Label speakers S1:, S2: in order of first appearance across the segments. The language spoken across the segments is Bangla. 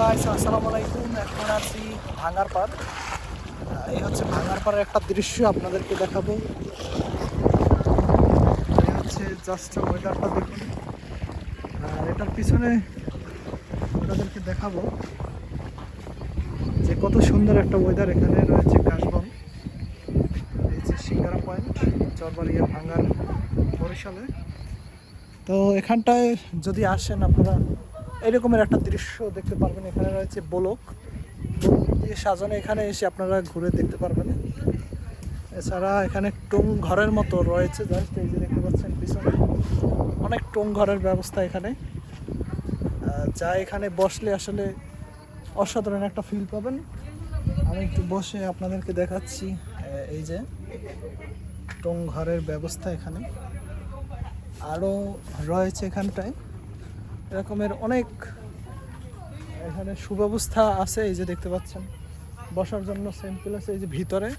S1: গাইস আসসালামু আলাইকুম এখন আছি ভাঙারপাড় এই হচ্ছে ভাঙারপাড়ের একটা দৃশ্য আপনাদেরকে দেখাবো। এই হচ্ছে জাস্ট ওয়েদারটা দেখুন। আর এটার পিছনে আপনাদেরকে দেখাবো যে কত সুন্দর একটা ওয়েদার এখানে রয়েছে কাশবন। এই যে সিঙ্গারা পয়েন্ট চরবাড়িয়া ভাঙার বরিশালে। তো এখানটায় যদি আসেন আপনারা এরকমের একটা দৃশ্য দেখতে পারবেন। এখানে রয়েছে বোলক। দিয়ে সাজানো এখানে এসে আপনারা ঘুরে দেখতে পারবেন। এছাড়া এখানে টুং ঘরের মতো রয়েছে। জাস্ট এই যে দেখতে পাচ্ছেন পিছনে অনেক টুং ঘরের ব্যবস্থা এখানে। যা এখানে বসলে আসলে অসাধারণ একটা ফিল পাবেন। আমি একটু বসে আপনাদেরকে দেখাচ্ছি এই যে টুং ঘরের ব্যবস্থা এখানে। আরও রয়েছে এখানটায়। এরকমের অনেক এখানে সুব্যবস্থা আছে, এই যে দেখতে পাচ্ছেন। বসার জন্য সিম্পল আছে, এই যে ভিতরে।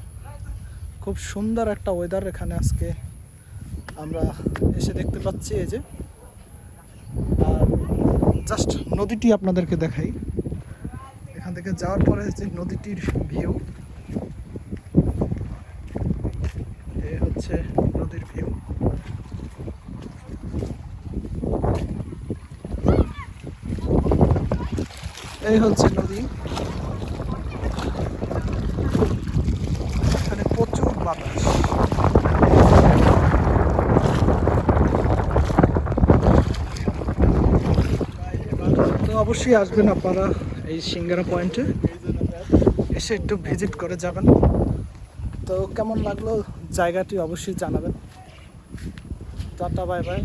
S1: খুব সুন্দর একটা ওয়েদার এখানে আজকে আমরা এসে দেখতে পাচ্ছি, এই যে। আর জাস্ট নদীটি আপনাদেরকে দেখাই। এখান থেকে যাওয়ার পরে যে নদীটির ভিউ এ হচ্ছে নদীর ভিউ এই হচ্ছে নদী। এখানে প্রচুর বাতাস। তো অবশ্যই আসবেন আপনারা এই সিঙ্গারা পয়েন্টে। এসে একটু ভিজিট করে যাবেন। তো কেমন লাগল? জায়গাটি অবশ্যই জানাবেন। Tata, bye bye.